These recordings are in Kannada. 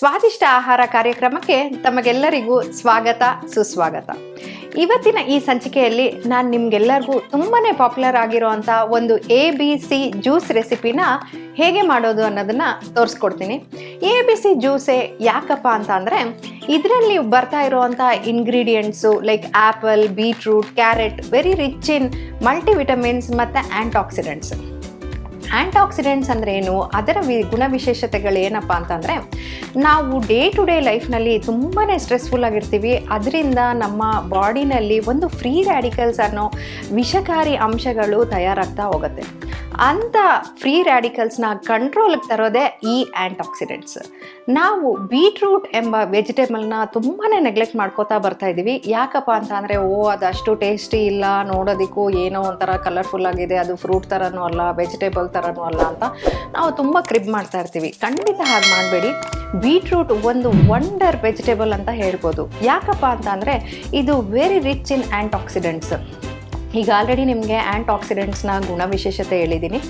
ಸ್ವಾದಿಷ್ಟ ಆಹಾರ ಕಾರ್ಯಕ್ರಮಕ್ಕೆ ತಮಗೆಲ್ಲರಿಗೂ ಸ್ವಾಗತ, ಸುಸ್ವಾಗತ. ಇವತ್ತಿನ ಈ ಸಂಚಿಕೆಯಲ್ಲಿ ನಾನು ನಿಮ್ಗೆಲ್ಲರಿಗೂ ತುಂಬಾನೇ ಪಾಪ್ಯುಲರ್ ಆಗಿರೋವಂಥ ಒಂದು ಎ ಬಿ ಸಿ ಜ್ಯೂಸ್ ರೆಸಿಪಿನ ಹೇಗೆ ಮಾಡೋದು ಅನ್ನೋದನ್ನ ತೋರಿಸ್ಕೊಡ್ತೀನಿ. ಎ ಬಿ ಸಿ ಜ್ಯೂಸೇ ಯಾಕಪ್ಪ ಅಂತ ಅಂದರೆ, ಇದರಲ್ಲಿ ಬರ್ತಾ ಇರುವಂಥ ingredients like apple beetroot carrot very rich in multivitamins ಮತ್ತು ಆ್ಯಂಟಾಕ್ಸಿಡೆಂಟ್ಸ್ ಆ್ಯಂಟಾಕ್ಸಿಡೆಂಟ್ಸ್ ಅಂದರೆ ಏನು? ಅದರ ವಿ, ಗುಣವಿಶೇಷತೆಗಳು ಏನಪ್ಪ ಅಂತಂದರೆ, ನಾವು ಡೇ ಟು ಡೇ ಲೈಫ್ನಲ್ಲಿ ತುಂಬಾ ಸ್ಟ್ರೆಸ್ಫುಲ್ ಆಗಿರ್ತೀವಿ. ಅದರಿಂದ ನಮ್ಮ ಬಾಡಿನಲ್ಲಿ ಒಂದು ಫ್ರೀ ರ್ಯಾಡಿಕಲ್ಸ್ ಅನ್ನೋ ವಿಷಕಾರಿ ಅಂಶಗಳು ತಯಾರಾಗ್ತಾ ಹೋಗುತ್ತೆ. ಅಂಥ ಫ್ರೀ ರ್ಯಾಡಿಕಲ್ಸ್ನ ಕಂಟ್ರೋಲ್ಗೆ ತರೋದೇ ಈ ಆ್ಯಂಟಾಕ್ಸಿಡೆಂಟ್ಸ್ ನಾವು ಬೀಟ್ರೂಟ್ ಎಂಬ ವೆಜಿಟೇಬಲ್ನ ತುಂಬಾ ನೆಗ್ಲೆಕ್ಟ್ ಮಾಡ್ಕೋತಾ ಬರ್ತಾ ಇದ್ದೀವಿ ಯಾಕಪ್ಪ ಅಂತ ಅಂದರೆ, ಓ ಅಷ್ಟು ಟೇಸ್ಟಿ ಇಲ್ಲ, ನೋಡೋದಕ್ಕೂ ಏನೋ ಒಂಥರ ಕಲರ್ಫುಲ್ ಆಗಿದೆ, ಅದು ಫ್ರೂಟ್ ಥರನೂ ಅಲ್ಲ ವೆಜಿಟೇಬಲ್ ಥರನೂ ಅಲ್ಲ ಅಂತ ನಾವು ತುಂಬ ಕ್ರಿಬ್ ಮಾಡ್ತಾ ಇರ್ತೀವಿ. ಖಂಡಿತ ಹಾಗೆ ಮಾಡಬೇಡಿ. ಬೀಟ್ರೂಟ್ ಒಂದು ವಂಡರ್ ವೆಜಿಟೇಬಲ್ ಅಂತ ಹೇಳ್ಬೋದು. ಯಾಕಪ್ಪ ಅಂತ ಇದು ವೆರಿ ರಿಚ್ ಇನ್ ಆ್ಯಂಟಾಕ್ಸಿಡೆಂಟ್ಸ್ ಈಗ ಆಲ್ರೆಡಿ ನಿಮಗೆ ಆ್ಯಂಟಾಕ್ಸಿಡೆಂಟ್ಸ್ನ ಗುಣವಿಶೇಷತೆ ಹೇಳಿದ್ದೀನಿ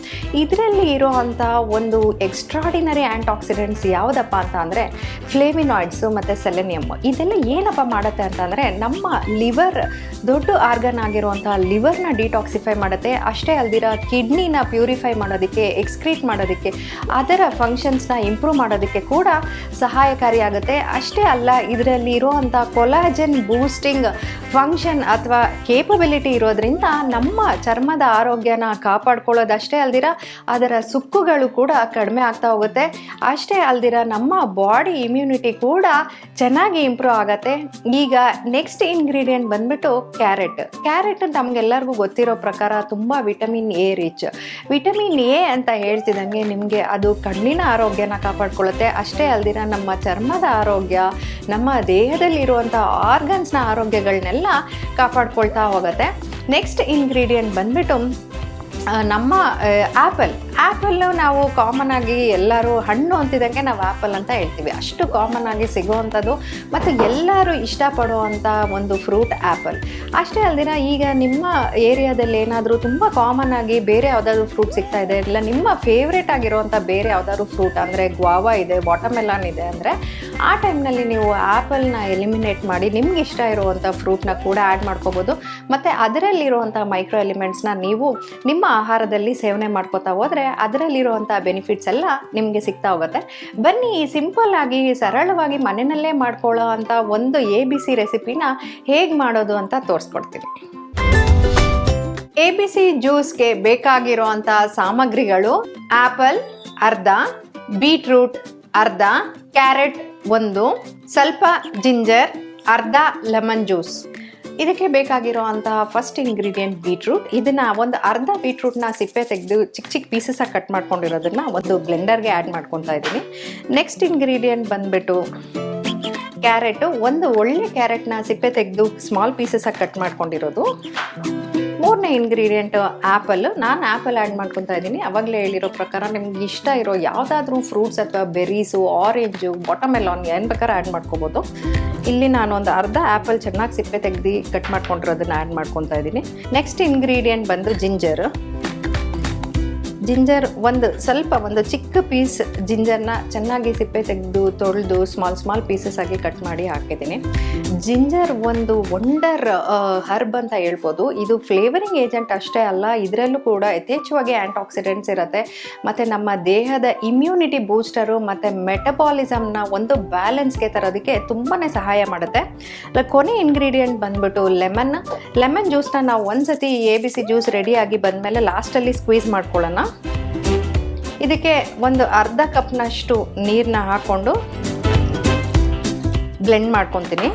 ಇದರಲ್ಲಿ ಇರೋ ಅಂಥ ಒಂದು ಎಕ್ಸ್ಟ್ರಾಡಿನರಿ ಆ್ಯಂಟಾಕ್ಸಿಡೆಂಟ್ಸ್ ಯಾವುದಪ್ಪ ಅಂತ ಅಂದರೆ ಫ್ಲೇಮಿನಾಯ್ಡ್ಸು ಮತ್ತು ಸೆಲೆನಿಯಮ್ ಇದೆಲ್ಲ ಏನಪ್ಪ ಮಾಡುತ್ತೆ ಅಂತಂದರೆ ನಮ್ಮ ಲಿವರ್ ದೊಡ್ಡ ಆರ್ಗನ್ ಆಗಿರುವಂಥ ಲಿವರ್ನ ಡಿಟಾಕ್ಸಿಫೈ ಮಾಡುತ್ತೆ. ಅಷ್ಟೇ ಅಲ್ದಿರ ಕಿಡ್ನಿನ ಪ್ಯೂರಿಫೈ ಮಾಡೋದಕ್ಕೆ ಎಕ್ಸ್ಕ್ರೀಟ್ ಮಾಡೋದಕ್ಕೆ, ಅದರ ಫಂಕ್ಷನ್ಸ್ನ ಇಂಪ್ರೂವ್ ಮಾಡೋದಕ್ಕೆ ಕೂಡ ಸಹಾಯಕಾರಿಯಾಗುತ್ತೆ ಅಷ್ಟೇ ಅಲ್ಲ, ಇದರಲ್ಲಿ ಇರುವಂಥ ಕೊಲಾಜನ್ ಬೂಸ್ಟಿಂಗ್ ಫಂಕ್ಷನ್ ಅಥವಾ ಕೇಪಬಿಲಿಟಿ ಇರೋದ್ರಿಂದ ನಮ್ಮ ಚರ್ಮದ ಆರೋಗ್ಯನ ಕಾಪಾಡ್ಕೊಳ್ಳೋದಷ್ಟೇ ಅಲ್ದಿರ ಅದರ ಸುಕ್ಕುಗಳು ಕೂಡ ಕಡಿಮೆ ಆಗ್ತಾ ಹೋಗುತ್ತೆ. ಅಷ್ಟೇ ಅಲ್ದಿರ ನಮ್ಮ ಬಾಡಿ ಇಮ್ಯುನಿಟಿ ಕೂಡ ಚೆನ್ನಾಗಿ ಇಂಪ್ರೂವ್ ಆಗುತ್ತೆ. ಈಗ ನೆಕ್ಸ್ಟ್ ಇಂಗ್ರೀಡಿಯೆಂಟ್ ಬಂದ್ಬಿಟ್ಟು ಕ್ಯಾರೆಟ್. ಕ್ಯಾರೆಟ್ ನಮಗೆಲ್ಲರಿಗೂ ಗೊತ್ತಿರೋ ಪ್ರಕಾರ ತುಂಬ vitamin A rich vitamin A ಅಂತ ಹೇಳ್ತಿದ್ದಂಗೆ ನಿಮಗೆ ಅದು ಕಣ್ಣಿನ ಆರೋಗ್ಯನ ಕಾಪಾಡ್ಕೊಳ್ಳುತ್ತೆ. ಅಷ್ಟೇ ಅಲ್ದಿರ ನಮ್ಮ ಚರ್ಮದ ಆರೋಗ್ಯ, ನಮ್ಮ ದೇಹದಲ್ಲಿರುವಂಥ ಆರ್ಗನ್ಸ್ನ ಆರೋಗ್ಯಗಳನ್ನೆಲ್ಲ ಕಾಪಾಡ್ಕೊಳ್ತಾ ಹೋಗುತ್ತೆ. ನೆಕ್ಸ್ಟ್ ಇಂಗ್ರೀಡಿಯೆಂಟ್ ಬಂದ್ಬಿಟ್ಟು ನಮ್ಮ ಆ್ಯಪಲ್ ಆ್ಯಪಲ್ಲು ನಾವು ಕಾಮನ್ ಆಗಿ ಎಲ್ಲರೂ ಹಣ್ಣು ಅಂತಿದ್ದಂಗೆ ನಾವು ಆ್ಯಪಲ್ ಅಂತ ಹೇಳ್ತೀವಿ. ಅಷ್ಟು ಕಾಮನ್ ಆಗಿ ಸಿಗುವಂಥದ್ದು ಮತ್ತು ಎಲ್ಲರೂ ಇಷ್ಟಪಡುವಂಥ ಒಂದು ಫ್ರೂಟ್ ಆ್ಯಪಲ್. ಅಷ್ಟೇ ಅಲ್ದಿರ ಈಗ ನಿಮ್ಮ ಏರಿಯಾದಲ್ಲಿ ಏನಾದರೂ ತುಂಬ ಕಾಮನ್ ಆಗಿ ಬೇರೆ ಯಾವುದಾದ್ರು ಫ್ರೂಟ್ ಸಿಗ್ತಾ ಇದೆ, ಇಲ್ಲ ನಿಮ್ಮ ಫೇವ್ರೇಟ್ ಆಗಿರುವಂಥ ಬೇರೆ ಯಾವುದಾದ್ರು ಫ್ರೂಟ್ ಅಂದರೆ ಗ್ವಾವಾ ಇದೆ ವಾಟರ್ಮೆಲಾನ್ ಇದೆ ಅಂದರೆ ಆ ಟೈಮ್ನಲ್ಲಿ ನೀವು ಆ್ಯಪಲ್ನ ಎಲಿಮಿನೇಟ್ ಮಾಡಿ ನಿಮ್ಗೆ ಇಷ್ಟ ಇರುವಂಥ ಫ್ರೂಟ್ನ ಕೂಡ ಆ್ಯಡ್ ಮಾಡ್ಕೋಬೋದು. ಮತ್ತು ಅದರಲ್ಲಿರುವಂಥ ಮೈಕ್ರೋ ಎಲಿಮೆಂಟ್ಸ್ನ ನೀವು ನಿಮ್ಮ ಆಹಾರದಲ್ಲಿ ಸೇವನೆ ಮಾಡ್ಕೋತಾ ಹೋದರೆ ಅದರಲ್ಲಿರುವಂಥ ಬೆನಿಫಿಟ್ಸ್ ಎಲ್ಲ ನಿಮಗೆ ಸಿಗ್ತಾ ಹೋಗುತ್ತೆ. ಬನ್ನಿ ಸಿಂಪಲ್ ಆಗಿ, ಸರಳವಾಗಿ ಮನೆಯಲ್ಲೇ ಮಾಡ್ಕೊಳ್ಳೋ ಅಂಥ ಒಂದು ಎ ಬಿ ಸಿ ರೆಸಿಪಿನ ಹೇಗೆ ಮಾಡೋದು ಅಂತ ತೋರಿಸ್ಕೊಡ್ತೀನಿ. ಎ ಬಿ ಸಿ ಜ್ಯೂಸ್ಗೆ ಬೇಕಾಗಿರುವಂಥ ಸಾಮಗ್ರಿಗಳು ಆ್ಯಪಲ್ ಅರ್ಧ ಬೀಟ್ರೂಟ್ ಅರ್ಧ ಕ್ಯಾರೆಟ್ ಒಂದು, ಸ್ವಲ್ಪ ಜಿಂಜರ್ ಅರ್ಧ ಲೆಮನ್ ಜ್ಯೂಸ್ ಇದಕ್ಕೆ ಬೇಕಾಗಿರುವಂತಹ ಫಸ್ಟ್ ಇಂಗ್ರೀಡಿಯೆಂಟ್ ಬೀಟ್ರೂಟ್ ಇದನ್ನ ಒಂದು ಅರ್ಧ ಬೀಟ್ರೂಟ್ನ ಸಿಪ್ಪೆ ತೆಗೆದು ಚಿಕ್ಕ ಚಿಕ್ಕ ಪೀಸಸ್ ಆಗಿ ಕಟ್ ಮಾಡ್ಕೊಂಡಿರೋದನ್ನ ಒಂದು ಬ್ಲೆಂಡರ್ಗೆ ಆ್ಯಡ್ ಮಾಡ್ಕೊತಾ ಇದ್ದೀನಿ. ನೆಕ್ಸ್ಟ್ ಇಂಗ್ರೀಡಿಯೆಂಟ್ ಬಂದ್ಬಿಟ್ಟು ಕ್ಯಾರೆಟು ಒಂದು ಒಳ್ಳೆ ಕ್ಯಾರೆಟ್ನ ಸಿಪ್ಪೆ ತೆಗೆದು ಸ್ಮಾಲ್ ಪೀಸಸ್ ಆಗಿ ಕಟ್ ಮಾಡ್ಕೊಂಡಿರೋದು. ಮೂರನೇ ಇಂಗ್ರೀಡಿಯೆಂಟ್ ಆ್ಯಪಲ್ ನಾನು ಆ್ಯಪಲ್ ಆ್ಯಡ್ ಮಾಡ್ಕೊತಾ ಇದ್ದೀನಿ. ಅವಾಗಲೇ ಹೇಳಿರೋ ಪ್ರಕಾರ ನಿಮ್ಗೆ ಇಷ್ಟ ಇರೋ ಯಾವುದಾದ್ರೂ ಫ್ರೂಟ್ಸ್ ಅಥವಾ ಬೆರೀಸು ಆರೆಂಜು ಬಾಟಮೆಲಾನ್ ಏನು ಬೇಕಾದ್ರೆ ಆ್ಯಡ್ ಮಾಡ್ಕೋಬೋದು. ಇಲ್ಲಿ ನಾನು ಒಂದು ಅರ್ಧ ಆ್ಯಪಲ್ ಚೆನ್ನಾಗಿ ಸಿಪ್ಪೆ ತೆಗೆದು ಕಟ್ ಮಾಡ್ಕೊಂಡಿರೋದನ್ನ ಆ್ಯಡ್ ಮಾಡ್ಕೊತಾ ಇದ್ದೀನಿ. ನೆಕ್ಸ್ಟ್ ಇಂಗ್ರೀಡಿಯೆಂಟ್ ಬಂದು ಜಿಂಜರ್ ಜಿಂಜರ್ ಒಂದು ಸ್ವಲ್ಪ ಒಂದು ಚಿಕ್ಕ ಪೀಸ್ ಜಿಂಜರ್ನ ಚೆನ್ನಾಗಿ ಸಿಪ್ಪೆ ತೆಗೆದು ತೊಳೆದು ಸ್ಮಾಲ್ ಸ್ಮಾಲ್ ಪೀಸಸ್ ಆಗಿ ಕಟ್ ಮಾಡಿ ಹಾಕಿದ್ದೀನಿ. ಜಿಂಜರ್ ಒಂದು ವಂಡರ್ ಹರ್ಬ್ ಅಂತ ಹೇಳ್ಬೋದು. ಇದು ಫ್ಲೇವರಿಂಗ್ ಏಜೆಂಟ್ ಅಷ್ಟೇ ಅಲ್ಲ, ಇದರಲ್ಲೂ ಕೂಡ ಯಥೇಚ್ಛವಾಗಿ ಆ್ಯಂಟಿ ಆಕ್ಸಿಡೆಂಟ್ಸ್ ಇರುತ್ತೆ. ಮತ್ತು ನಮ್ಮ ದೇಹದ ಇಮ್ಯುನಿಟಿ ಬೂಸ್ಟರು ಮತ್ತು ಮೆಟಬಾಲಿಸಮ್ನ ಒಂದು ಬ್ಯಾಲೆನ್ಸ್ಗೆ ತರೋದಕ್ಕೆ ತುಂಬಾ ಸಹಾಯ ಮಾಡುತ್ತೆ. ಕೊನೆ ಇಂಗ್ರೀಡಿಯೆಂಟ್ ಬಂದ್ಬಿಟ್ಟು ಲೆಮನ್ ಲೆಮನ್ ಜ್ಯೂಸ್ನ ನಾವು ಒಂದ್ಸತಿ ಎ ಬಿ ಸಿ ಜ್ಯೂಸ್ ರೆಡಿಯಾಗಿ ಬಂದಮೇಲೆ ಲಾಸ್ಟಲ್ಲಿ ಸ್ಕ್ವೀಸ್ ಮಾಡ್ಕೊಳ್ಳೋಣ. ಇದಕ್ಕೆ ಒಂದು ಅರ್ಧ ಕಪ್ನಷ್ಟು ನೀರನ್ನ ಹಾಕ್ಕೊಂಡು ಬ್ಲೆಂಡ್ ಮಾಡ್ಕೊತೀನಿ.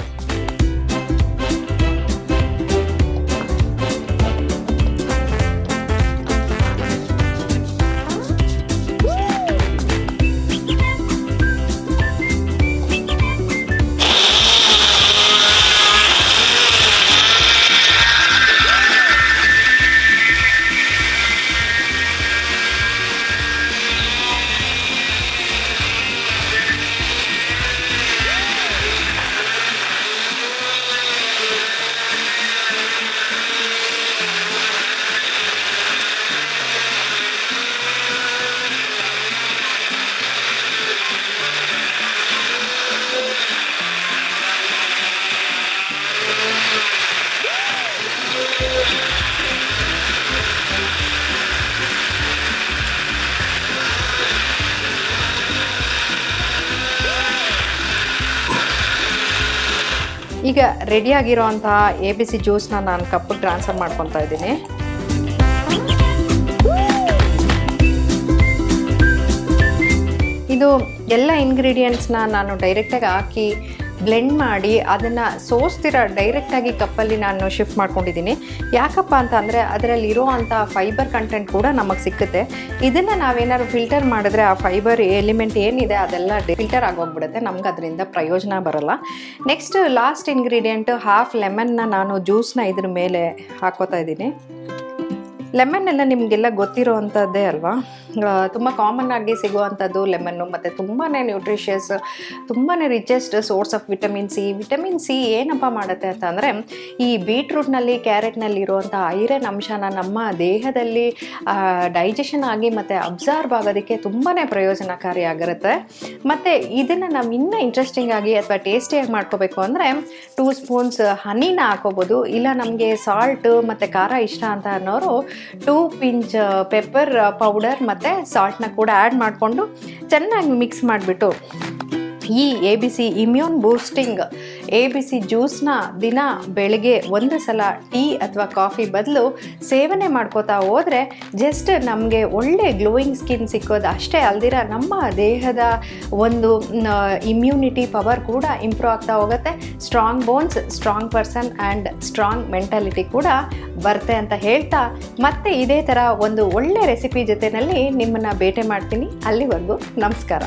ಈಗ ರೆಡಿಯಾಗಿರೋ ಅಂತಹ ಎ ಬಿ ಸಿ ಜ್ಯೂಸ್ನ ನಾನು ಕಪ್ಪಿಗೆ ಟ್ರಾನ್ಸ್ಫರ್ ಮಾಡ್ಕೊತಾ ಇದ್ದೀನಿ. ಇದು ಎಲ್ಲ ಇಂಗ್ರೀಡಿಯೆಂಟ್ಸ್ನ ನಾನು ಡೈರೆಕ್ಟಾಗಿ ಹಾಕಿ ಬ್ಲೆಂಡ್ ಮಾಡಿ ಅದನ್ನು ಸೋಸ್ತಿರ ಡೈರೆಕ್ಟಾಗಿ ಕಪ್ಪಲ್ಲಿ ನಾನು ಶಿಫ್ಟ್ ಮಾಡ್ಕೊಂಡಿದ್ದೀನಿ. ಯಾಕಪ್ಪ ಅಂತ ಅಂದರೆ ಅದರಲ್ಲಿ ಅಂಥ ಫೈಬರ್ ಕಂಟೆಂಟ್ ಕೂಡ ನಮಗೆ ಸಿಕ್ಕುತ್ತೆ. ಇದನ್ನು ನಾವೇನಾದ್ರು ಫಿಲ್ಟರ್ ಮಾಡಿದ್ರೆ ಆ ಫೈಬರ್ ಎಲಿಮೆಂಟ್ ಏನಿದೆ ಅದೆಲ್ಲ ಫಿಲ್ಟರ್ ಆಗೋಗ್ಬಿಡುತ್ತೆ. ನಮ್ಗೆ ಅದರಿಂದ ಪ್ರಯೋಜನ ಬರಲ್ಲ. ನೆಕ್ಸ್ಟ್ ಲಾಸ್ಟ್ ಇಂಗ್ರೀಡಿಯೆಂಟ್ ಹಾಫ್ ಲೆಮನ್ನ ನಾನು ಜ್ಯೂಸ್ನ ಇದ್ರ ಮೇಲೆ ಹಾಕೋತಾ ಇದ್ದೀನಿ. ಲೆಮನ್ ಎಲ್ಲ ನಿಮಗೆಲ್ಲ ಗೊತ್ತಿರೋ ಅಂಥದ್ದೇ ಅಲ್ವಾ? ತುಂಬ ಕಾಮನ್ ಆಗಿ ಸಿಗುವಂಥದ್ದು ಲೆಮನ್ನು ಮತ್ತು ತುಂಬಾ ನ್ಯೂಟ್ರಿಷಿಯಸ್ ತುಂಬಾ richest source of vitamin C vitamin C ಏನಪ್ಪ ಮಾಡುತ್ತೆ ಅಂತ ಅಂದರೆ, ಈ ಬೀಟ್ರೂಟ್ನಲ್ಲಿ ಕ್ಯಾರೆಟ್ನಲ್ಲಿ ಇರುವಂಥ ಐರನ್ ಅಂಶನ ನಮ್ಮ ದೇಹದಲ್ಲಿ ಡೈಜೆಷನ್ ಆಗಿ ಮತ್ತು ಅಬ್ಸರ್ವ್ ಆಗೋದಕ್ಕೆ ತುಂಬಾ ಪ್ರಯೋಜನಕಾರಿಯಾಗಿರುತ್ತೆ. ಮತ್ತು ಇದನ್ನು ನಾವು ಇನ್ನೂ ಇಂಟ್ರೆಸ್ಟಿಂಗ್ ಆಗಿ ಅಥವಾ ಟೇಸ್ಟಿಯಾಗಿ ಮಾಡ್ಕೋಬೇಕು ಅಂದರೆ ಟೂ ಸ್ಪೂನ್ಸ್ ಹನಿನ ಹಾಕೋಬೋದು. ಇಲ್ಲ ನಮಗೆ ಸಾಲ್ಟ್ ಮತ್ತು ಖಾರ ಇಷ್ಟ ಅಂತ ಅನ್ನೋರು ಟೂ ಪಿಂಚ್ ಪೆಪ್ಪರ್ ಪೌಡರ್ ಮತ್ತು ಸಾಲ್ಟ್ನ ಕೂಡ ಆ್ಯಡ್ ಮಾಡಿಕೊಂಡು ಚೆನ್ನಾಗಿ ಮಿಕ್ಸ್ ಮಾಡಿಬಿಟ್ಟು ಈ A B C immune boosting A B C ಜ್ಯೂಸ್ನ ದಿನ ಬೆಳಗ್ಗೆ ಒಂದು ಸಲ ಟೀ ಅಥವಾ ಕಾಫಿ ಬದಲು ಸೇವನೆ ಮಾಡ್ಕೋತಾ ಹೋದರೆ ಜಸ್ಟ್ ನಮಗೆ ಒಳ್ಳೆ ಗ್ಲೋಯಿಂಗ್ ಸ್ಕಿನ್ ಸಿಕ್ಕೋದು ಅಷ್ಟೇ ಅಲ್ದಿರ ನಮ್ಮ ದೇಹದ ಒಂದು ಇಮ್ಯುನಿಟಿ ಪವರ್ ಕೂಡ ಇಂಪ್ರೂವ್ ಆಗ್ತಾ ಹೋಗುತ್ತೆ. Strong bones strong person and strong mentality ಕೂಡ ಬರುತ್ತೆ ಅಂತ ಹೇಳ್ತಾ ಮತ್ತೆ ಇದೇ ಥರ ಒಂದು ಒಳ್ಳೆ ರೆಸಿಪಿ ಜೊತೆಯಲ್ಲಿ ನಿಮ್ಮನ್ನು ಭೇಟಿ ಮಾಡ್ತೀನಿ. ಅಲ್ಲಿವರೆಗೂ ನಮಸ್ಕಾರ.